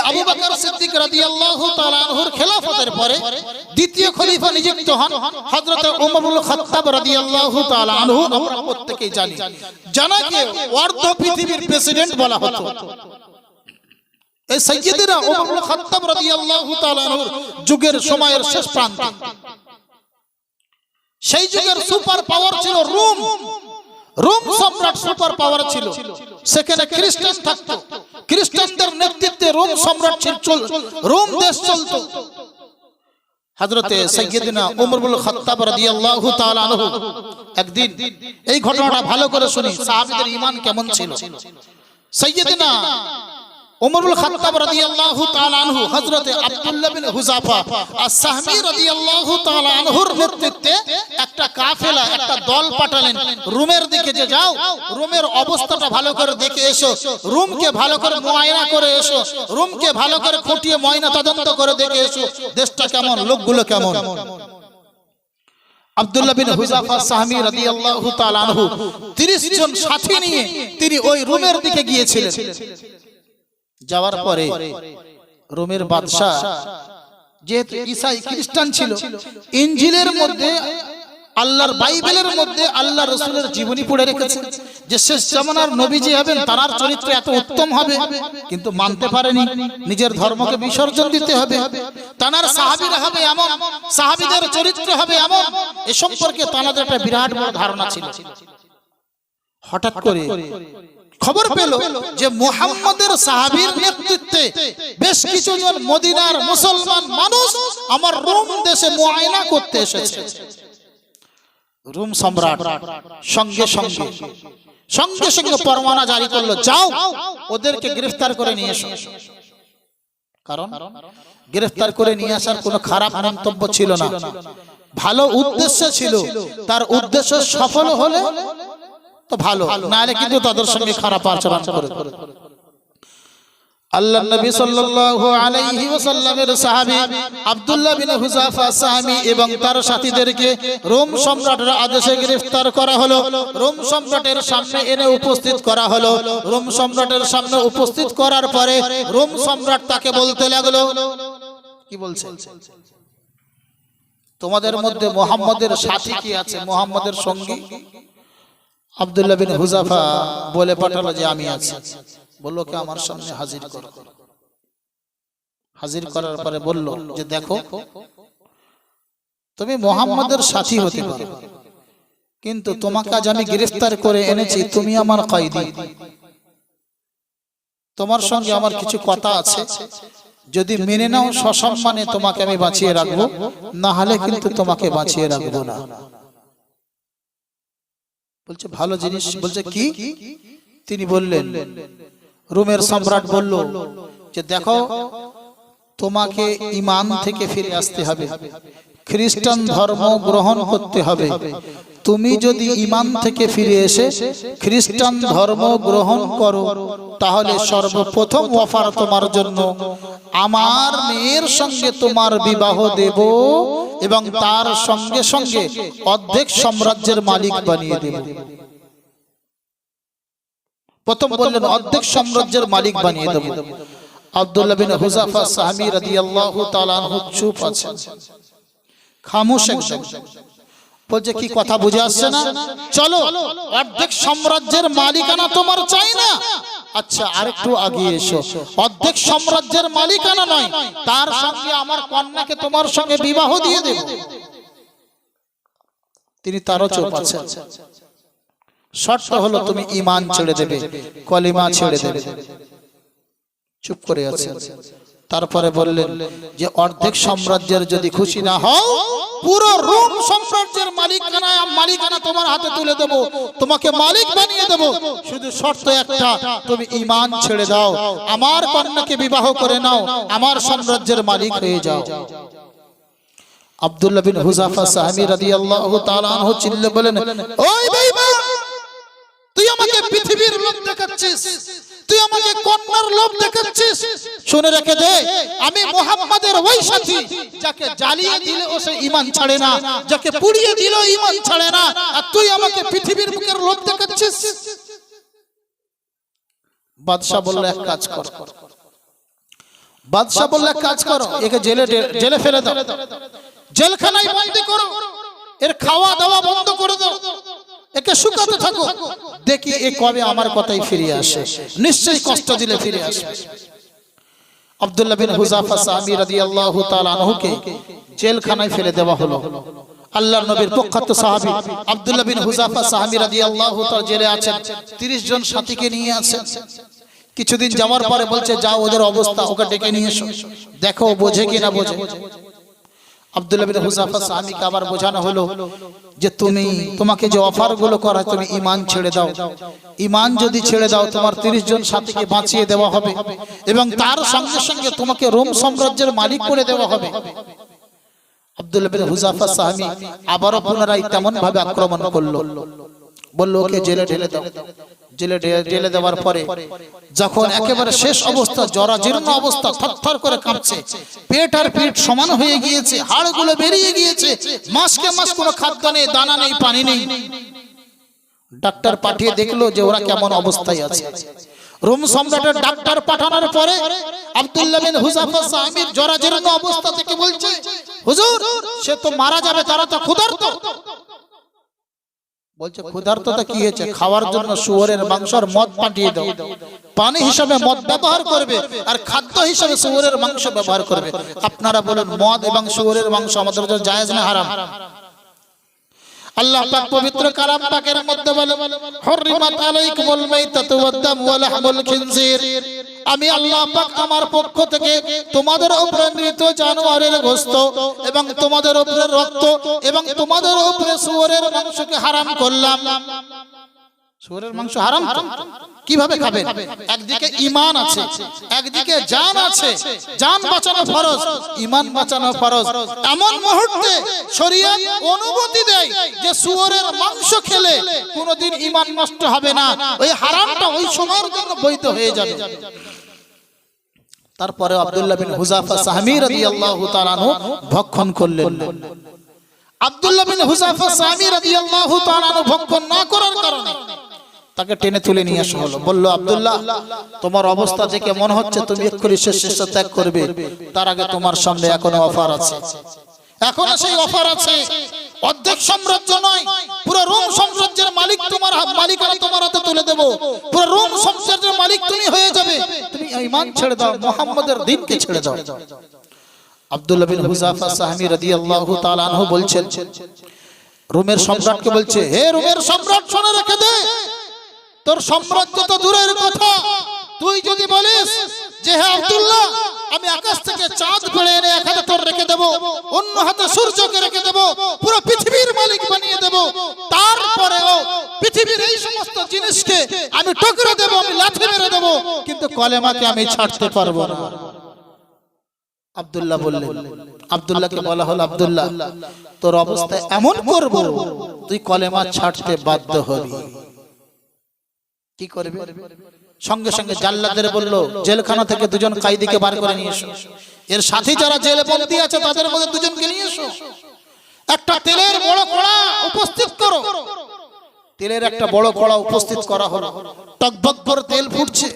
আবু খেলাফতের পরে দ্বিতীয় খলিফা নিযুক্ত হন হযরত উমরুল জানি অর্ধ পৃথিবীর প্রেসিডেন্ট বলা হতো। এই সাইয়্যিদিনা উমরুল খাত্তাব রাদিয়াল্লাহু তাআলা আনহুর যুগের সময়ের শেষ প্রান্তে। সেই যুগের সুপার পাওয়ার ছিল রোম। রোম সম্রাট সুপার পাওয়ার ছিল। সেখানে খ্রিস্টান থাকতো। খ্রিস্টানদের নেতৃত্বে রোম সম্রাট ছিল চল রোম দেশ চলতো। হযরতে সাইয়্যিদিনা ওমর ইবনে খাত্তাব রাদিয়াল্লাহু তাআলা আনহু একদিন এই ঘটনাটা ভালো করে শুনি সাহাবীদের ঈমান কেমন ছিল? সাইয়্যিদিনা ইবনে খাত্তাব রাদিয়াল্লাহু তাআলা আনহু হযরতে আব্দুল্লাহ বিন হুযাফা আস-সাহমী রাদিয়াল্লাহু তাআলা আনহুর নেতৃত্বে একটা কাফেলা একটা দল পাঠালেন। রোমের দিকে যে যাও রোমের অবস্থাটা ভালো করে দেখে এসো। রোমকে ভালো করে মুআয়না করে এসো। রোমকে ভালো করে খুঁটিয়ে ময়না তদন্ত করে দেখে এসো। দেশটা কেমন লোকগুলো কেমন? আব্দুল্লাহ বিন হুজাফা সাহমী রাদিয়াল্লাহু তাআলা আনহু 30 জন সাথী নিয়ে তিনি ওই রোমের দিকে গিয়েছিলেন। যাওয়ার পরে রোমের বাদশাহ যেহেতু ইসাই খ্রিস্টান ছিল ইঞ্জিলের মধ্যে আল্লাহর বাইবেলের মধ্যে আল্লাহ রসুলের জীবনী পড়ে রেখেছে যে শেষ জামানার নবী যে হবেন তার চরিত্র এত উত্তম হবে কিন্তু মানতে পারেনি নিজের ধর্মকে বিসর্জন দিতে হবে তানার সাহাবীরা হবে এমন সাহাবীদের চরিত্র হবে এমন এ সম্পর্কে তানাদের একটা বিরাট বড় ধারণা ছিল। হঠাৎ করে খবর পেল যে মুহাম্মদের সাহাবীর নেতৃত্বে বেশ কিছু জন মদিনার মুসলমান মানুষ আমার রোম দেশে মুআয়না করতে এসেছে। রোম সম্রাট সঙ্গে সঙ্গে সঙ্গে সঙ্গে পরমানা জারি করল যাও ওদেরকে গ্রেফতার করে নিয়ে এসো। কারণ গ্রেফতার করে নিয়ে আসার কোনো খারাপ মন্তব্য ছিল না। ভালো উদ্দেশ্য ছিল তার উদ্দেশ্য সফল হলে তো ভালো নাহলে কিন্তু তাদের সঙ্গে খারাপ আচরণ করে আল্লাহ নবী সাল্লাল্লাহু আলাইহি ওয়াসাল্লামের সাহাবী আব্দুল্লাহ বিন হুযাফা সাহাবী এবং তার সাথীদেরকে রোম সম্রাটের আদেশে গ্রেফতার করা হলো। রোম সম্রাটের সামনে এনে উপস্থিত করা হলো। রোম সম্রাটের সামনে উপস্থিত করার পরে রোম সম্রাট তাকে বলতে লাগল কি বলছে? তোমাদের মধ্যে মোহাম্মদের সাথী কি আছে? মোহাম্মদের সঙ্গী? আব্দুল্লাহ বিন হুজাফা বলে পাঠালো যে আমি আছি। বলল কে আমার সামনে হাজির করো। হাজির করার পরে বলল যে দেখো তুমি মোহাম্মদের সাথী হতে পারো। কিন্তু তোমাকে আজ আমি গ্রেফতার করে এনেছি তুমি আমার কয়েদি তোমার সঙ্গে আমার কিছু কথা আছে। যদি মেনে নাও সসম্মানে তোমাকে আমি বাঁচিয়ে রাখব না হলে কিন্তু তোমাকে বাঁচিয়ে রাখব না। বলছে ভালো জিনিস বলছে কি? তিনি বললেন রোমের সম্রাট বলল যে দেখো তোমাকে ইমান থেকে ফিরে আসতে হবে। খ্রিস্টান ধর্ম গ্রহণ করতে হবে। তুমি যদি ইমান থেকে ফিরে এসে খ্রিস্টান ধর্ম গ্রহণ করো তাহলে সর্বপ্রথম অফার তোমার জন্য আমার মেয়ের সঙ্গে তোমার বিবাহ দেব। এবং তার সঙ্গে সঙ্গে অর্ধেক সাম্রাজ্যের মালিক বানিয়ে দেব প্রথম বললেন অর্ধেক সাম্রাজ্যের মালিক বানিয়ে দেব। আব্দুল্লাহ বিন হুজাফা সাহাবী রাদিয়াল্লাহু তাআলা চুপ আছেন। খামোশ একদম বলছে কি কথা বুঝে আসছে না? চলো অর্ধেক সাম্রাজ্যের মালিকানা তোমার চাই না? আচ্ছা আরেকটু আগে এসো। অর্ধেক সাম্রাজ্যের মালিকানা নয় তার সঙ্গে আমার কন্যাকে তোমার সঙ্গে বিবাহ দিয়ে দেব। তিনি তারও চোপ আছেন শর্ত হলো তুমি ইমান ছেড়ে দেবে। কলিমা ছেড়ে দেবে। চুপ করে আছেন তারপরে বললেন যে অর্ধেক সাম্রাজ্যের যদি খুশি না হও পুরো রোম সাম্রাজ্যের মালিকানা মালিকানা তোমার হাতে তুলে দেব, তোমাকে মালিক বানিয়ে দেব। শুধু শর্ত একটা, তুমি ইমান ছেড়ে দাও, আমার কন্যাকে বিবাহ করে নাও, আমার সাম্রাজ্যের মালিক হয়ে যাও। আব্দুল্লাহ বিন হুজাফা সাহাবী রাদিয়াল্লাহু তাআলা আনহু চিল্লে বলেন, ওই বেঈমান তুই আমাকে পৃথিবীর লোক দেখাচ্ছিস তুই আমাকে কন্যার লোভ দেখাচ্ছিস শুনে রেখে দে, আমি মোহাম্মদের ওই সাথী যাকে জ্বালিয়ে দিলে ও সে ইমান ছাড়ে না, যাকে পুড়িয়ে দিল ইমান ছাড়ে না, আর তুই আমাকে পৃথিবীর বুকের লোভ দেখাচ্ছিস বাদশাহ বলল, এক কাজ কর। বাদশাহ বলল, এক কাজ করো, একে জেলে জেলে ফেলে দাও। জেলখানায় বন্দি করো। এর খাওয়া দাওয়া বন্ধ করে দাও। একে শুকাতে থাকো। দেখি এ কবে আমার কথাই ফিরে আসে। নিশ্চয়ই কষ্ট দিলে ফিরে আসবে। আব্দুল্লাহ বিন হুজাফা সাহাবী রাদিয়াল্লাহু তাআলা আনহুকে জেলখানায় ফেলে দেওয়া হলো। আল্লাহর নবীর প্রখ্যাত সাহাবী আব্দুল্লাহ বিন হুজাফা সাহাবী রাদিয়াল্লাহু তাআলা জেলে আছেন। 30 জন সাথীকে নিয়ে আছেন। কিছুদিন যাওয়ার পরে বলছে, যাও, ওদের অবস্থা, ওকে ডেকে নিয়ে এসো। দেখো বোঝে কিনা, বোঝে। আব্দুল্লাহ হুজাফা আবার বোঝানো হলো যে তুমি তোমাকে যে করা তুমি ইমান ছেড়ে দাও। ইমান যদি ছেড়ে দাও, তোমার 30 জন সাথীকে বাঁচিয়ে দেওয়া হবে এবং তার সঙ্গে সঙ্গে তোমাকে রোম সাম্রাজ্যের মালিক করে দেওয়া হবে। আব্দুল্লাহ হুজাফা আবারও পুনরায় তেমন ভাবে আক্রমণ করল। বলল, ওকে জেলে ঢেলে দাও। জেলে ঢেলে দেওয়ার পরে যখন একেবারে শেষ অবস্থা জরাজীর্ণ অবস্থা থরথর করে কাঁপছে। পেট আর পেট সমান হয়ে গিয়েছে হাড়গুলো বেরিয়ে গিয়েছে মাসকে মাস কোনো খাদ্য নেই দানা নেই পানি নেই। ডাক্তার পাঠিয়ে দেখল যে ওরা কেমন অবস্থায় আছে। রোম সম্রাটের ডাক্তার পাঠানোর পরে আব্দুল্লাহ বিন হুজাফা সাহাবীর জরাজীর্ণ অবস্থা থেকে বলছে হুজুর সে তো মারা যাবে তারা তো ক্ষুধার্ত। বলছে ক্ষুধার্ততা কি হয়েছে খাওয়ার জন্য শুয়োরের মাংস আর মদ পাঠিয়ে দাও। পানি হিসাবে মদ ব্যবহার করবে আর খাদ্য হিসাবে শুয়োরের মাংস ব্যবহার করবে। আপনারা বলেন মদ এবং শুয়োরের মাংস আমাদের জন্য জায়েজ না হারাম? আল্লাহ পাক পবিত্র কালাম পাকের মধ্যে বলে হরিমাত আলাইকুমুল মাইতাতু ওয়াদ-দাম ওয়া লাহমুল খিনজির। আমি আল্লাহ পাক আমার পক্ষ থেকে তোমাদের উপরে মৃত জানোয়ারের গোস্ত এবং তোমাদের উপরে রক্ত এবং তোমাদের উপরে শুয়োরের মাংসকে হারাম করলাম। শুয়োরের মাংস হারাম? কীভাবে খাবেন? একদিকে ঈমান আছে, একদিকে জান আছে। জান বাঁচানো ফরজ, ঈমান বাঁচানো ফরজ। এমন মুহূর্তে শরীয়ত অনুমতি দেয় যে শুয়োরের মাংস খেলে কোনোদিন ঈমান নষ্ট হবে না। ওই হারামটা ওই সময়ের জন্য বৈধ হয়ে যাবে। তারপরে আব্দুল্লাহ বিন হুজাফা সাহামী রাদিয়াল্লাহু তাআলা ভক্ষণ করলেন। আব্দুল্লাহ বিন হুজাফা সাহামী রাদিয়াল্লাহু তাআলা ভক্ষণ না করার কারণে তাকে টেনে তুলে নিয়ে আসা হলো। বলল, আব্দুল্লাহ, তোমার অবস্থা দেখে মনে হচ্ছে, তুমি এক্ষুনি শেষ ত্যাগ করবে। তার আগে তোমার সামনে এখনও অফার আছে। এখনও সেই অফার আছে। অর্ধেক সাম্রাজ্য নয়, পুরো রোম সাম্রাজ্যের মালিক তোমার হাত, মালিকানা তোমার হাতে তুলে দেব। পুরো রোম সাম্রাজ্যের মালিক তুমি হয়ে যাবে। তুমি ঈমান ছেড়ে দাও, মুহাম্মাদের দ্বীনকে ছেড়ে দাও। আব্দুল্লাহ বিন হুজাফা সাহামী রাদিয়াল্লাহু তাআলা আনহু বলছেন, রোমের সম্রাটকে বলছে, হে রোমের সম্রাট, শুনে রেখে দে। তোর সাম্রাজ্য তো দূরের কথা। তুই যদি বলিস যে, হে আব্দুল্লাহ, আমি আকাশ থেকে চাঁদ ফেলে এনে এক হাতে তোর রেখে দেব, অন্য হাতে সূর্যকে রেখে দেব, পুরো পৃথিবীর মালিক বানিয়ে দেব। তারপরেও পৃথিবীর এই সমস্ত জিনিসকে আমি টকরে দেব, আমি লাথি মেরে দেব, কিন্তু কলেমাকে আমি ছাড়তে পারব না। আব্দুল্লাহ বললেন, আব্দুল্লাহকে বলা হলো, আব্দুল্লাহ, তোর অবস্থা এমন করব, তুই কলেমা ছাড়তে বাধ্য হবি। কি করবে? সঙ্গে সঙ্গে জাল্লাদের বলল জেলখানা থেকে দুজন কাইদিকে বার করে নিয়ে এসো। এর সাথে যারা জেলে বন্দী আছে তাদের মধ্যে দুজনকে নিয়ে এসো। একটা তেলের বড় কড়া উপস্থিত করো। তেলের একটা বড় কড়া উপস্থিত করা হলো। টকবক করে তেল ফুটছে।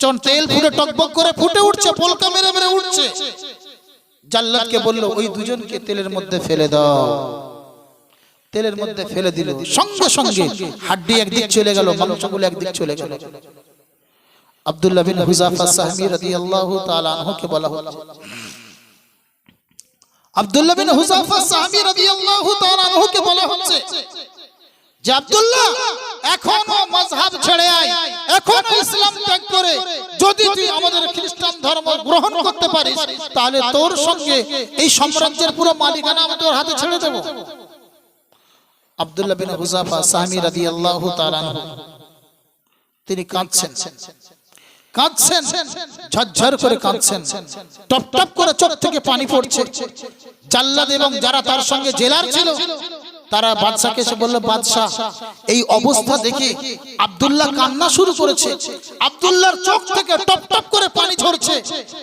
যখন তেল ফুটে টকবক করে ফুটে উঠছে পলকা মেরে মেরে উঠছে। জাল্লাদকে বলল ওই দুজনকে তেলের মধ্যে ফেলে দাও। তেলের মধ্যে ফেলে দিল। সঙ্গে সঙ্গে হাড্ডি একদিক চলে গেল মাংসগুলো একদিক চলে গেল। আব্দুল্লাহ বিন হুজাফা সাহমি রাদিয়াল্লাহু তাআলা আনহুকে বলা হচ্ছে। আব্দুল্লাহ বিন হুজাফা সাহমি রাদিয়াল্লাহু তাআলা আনহুকে বলা হচ্ছে যে আব্দুল্লাহ এখনও মাযহাব ছেড়ে আয়। এখনও ইসলাম ত্যাগ করে। যদি তুই আমাদের খ্রিস্টান ধর্ম গ্রহণ করতে পারিস তাহলে তোর সঙ্গে এই সাম্রাজ্যের পুরো মালিকানা আমি তোর হাতে ছেড়ে দেব। বিন হুজাফা আনহু। তিনি কাঁদছেন। যারা তার সঙ্গে জেলার ছিল, তারা বলল বাদশাহ এই অবস্থা দেখে আব্দুল্লাহ কান্না শুরু করেছে। আব্দুল্লাহর চোখ থেকে টপ টপ করে পানি ঝরছে।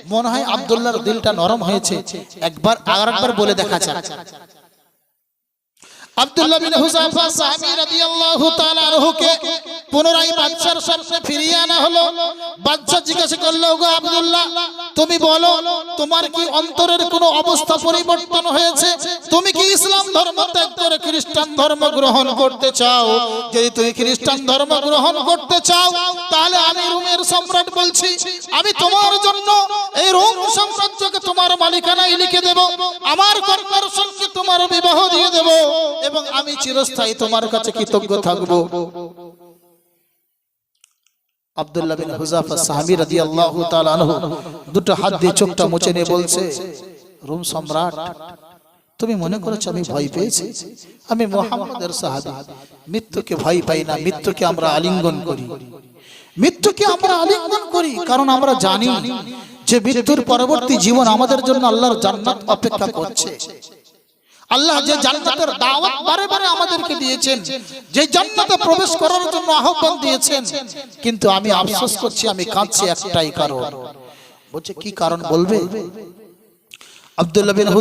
মনে হয় আব্দুল্লাহর দিলটা নরম হয়েছে। একবার আর একবার বলে দেখা যাক। আব্দুল্লাহ বিন হুযাফা সাহাবী রাদিয়াল্লাহু তাআলা আনহুকে পুনরায় বাদশার সামনে ফিরিয়ে আনা হলো। বাদশা জিজ্ঞাসা করল গো আব্দুল্লাহ তুমি বলো তোমার কি অন্তরের কোনো অবস্থা পরিবর্তন হয়েছে? তুমি কি ইসলাম ধর্ম ত্যাগ করে খ্রিস্টান ধর্ম গ্রহণ করতে চাও? যদি তুমি খ্রিস্টান ধর্ম গ্রহণ করতে চাও তাহলে আমি রোমের সম্রাট বলছি আমি তোমার জন্য এই রোম সাম্রাজ্যকে তোমার মালিকানায় লিখে দেব। আমার কন্যার সঙ্গে তোমার বিবাহ দিয়ে দেব। এবং আমি চিরস্থায়ী তোমার কাছে কৃতজ্ঞ থাকব। আব্দুল্লাহ বিন হুজাফা সাহাবী রাদিয়াল্লাহু তাআলা আনহু দুটো হাত দিয়ে চোখটা মুছে নিয়ে বলছে, রোম সম্রাট, তুমি মনে করেছ আমি ভয় পেয়েছি? আমি মোহাম্মদের সাহাবী। মৃত্যুকে ভয় পাই না, মৃত্যুকে আমরা আলিঙ্গন করি। মৃত্যুকে আমরা আলিঙ্গন করি, কারণ আমরা জানি যে মৃত্যুর পরবর্তী জীবন আমাদের জন্য আল্লাহর জান্নাত অপেক্ষা করছে। আল্লাহ যে জান্নাতের দাওয়াত বারে বারে আমাদেরকে দিয়েছেন, যে জান্নাতে প্রবেশ করার জন্য আহ্বান দিয়েছেন, কিন্তু আমি আফসোস করছি, আমি কাঁদছি একটাই কারণ। বলছে, কি কারণ বলবে? আব্দুল্লাহ কারণ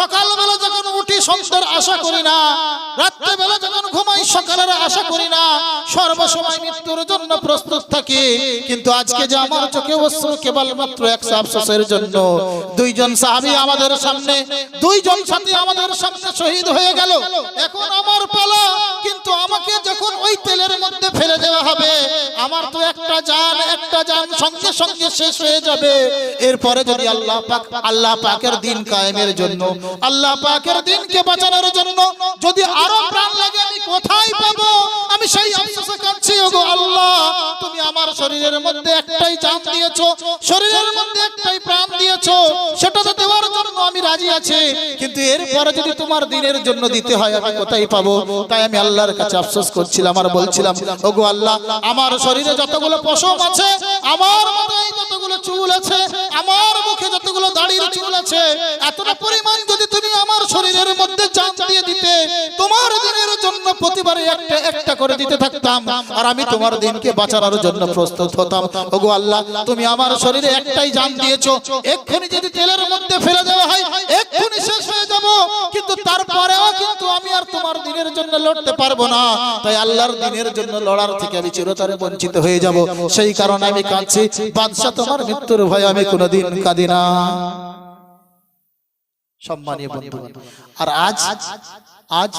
সকালবেলা যখন উঠি, সন্ধ্যার আশা করি না। রাত্রেবেলা যখন ঘুমাই, সকালের আশা করি না। সর্বসময় মৃত্যুর জন্য প্রস্তুত থাকি। কিন্তু আজকে যে আমার চোখে অশ্রু কেবলমাত্র একশো আফসোসের জন্য। দুইজন সাহাবী আমাদের সামনে, দুইজন সাথী আমাদের সামনে শহীদ হয়ে গেল। এখন আমার পালা, কিন্তু আমাকে যখন ওই তেলের মধ্যে ফেলে দেওয়া হবে আমার তো একটা জান একটা জান সঙ্গে সঙ্গে শেষ হয়ে যাবে। এরপরে যদি আল্লাহ পাক, আল্লাহ পাকের দিন কায়েমের জন্য, আল্লাহ পাকের দিনকে বাঁচানোর জন্য যদি আরও প্রাণ লাগে, আমি কোথায় পাবো? আমি সেই আফসোসে কাঁদছি ওগো আল্লাহ, তুমি আমার শরীরের মধ্যে একটাই জান দিয়েছ, শরীরের মধ্যে একটাই প্রাণ দিয়েছ, সেটা তো দেওয়ার জন্য আমি রাজি আছি। কিন্তু এরপরে যদি তোমার দিনের জন্য দিতে হয়, আমি কোথায় পাবো? তাই আমি আল্লাহর কাছে আফসোস করছিলাম আর বলছিলাম, ওগো আল্লাহ, আমার শরীরে যতগুলো পশম আছে, আমার মাথায় যতগুলো চুল আছে, আমার মুখে যতগুলো দাড়ির চুল আছে, এতটা পরিমাণ যদি তুমি আমার শরীরের মধ্যে জান দিয়ে দিতে, তোমার দিনের জন্য প্রতিবারে একটা একটা করে দিতে থাকতাম, আর আমি তোমার দিনকে বাঁচানোর জন্য প্রস্তুত হতাম। ওগো আল্লাহ, তুমি আমার শরীরে একটাই জান দিয়েছ, এক্ষুনি যদি তেলের মধ্যে ফেলে দেওয়া হয়, এক্ষুনি শেষ হয়ে যাব, কিন্তু তারপরেও কিন্তু আমি আর তোমার দিনের জন্য লড়তে পারব না। তাই আল্লাহর দিনের জন্য লড়ার থেকে আমি চিরতরে বঞ্চিত। হয়ে যাব। সেই কারণে আমি কাঁদছি। বাদশাহ, তোমার মৃত্যুর ভয় আমি কোনোদিন কাঁদি না। সম্মানীয় বন্ধু, আর আজ আজ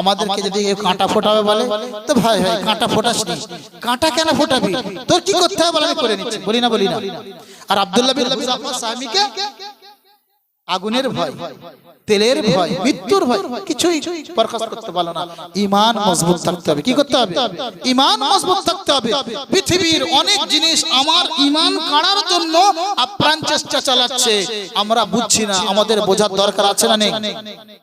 আমাদেরকে যদি কাঁটা ফোটাবে বলে, তো ভাই ভাই, কাঁটা ফোটাস নি। কাঁটা কেন ফোটাবি? তোর কি করতে হবে বলে আমি করে নিচ্ছি। বলি না বলি না। আর আব্দুল্লাহ বিন হুযাফা সাহাবীকে আগুনের ভয় তেলের ভয় মৃত্যুর ভয় কিছুই প্রকাশ করতে পারল না। ইমান মজবুত থাকতে হবে। কি করতে হবে? ইমান মজবুত থাকতে হবে। পৃথিবীর অনেক জিনিস আমার ইমান কাড়ার জন্য আপ্রাণ চেষ্টা চালাচ্ছে। আমরা বুঝছি না আমাদের বোঝার দরকার আছে না নেই।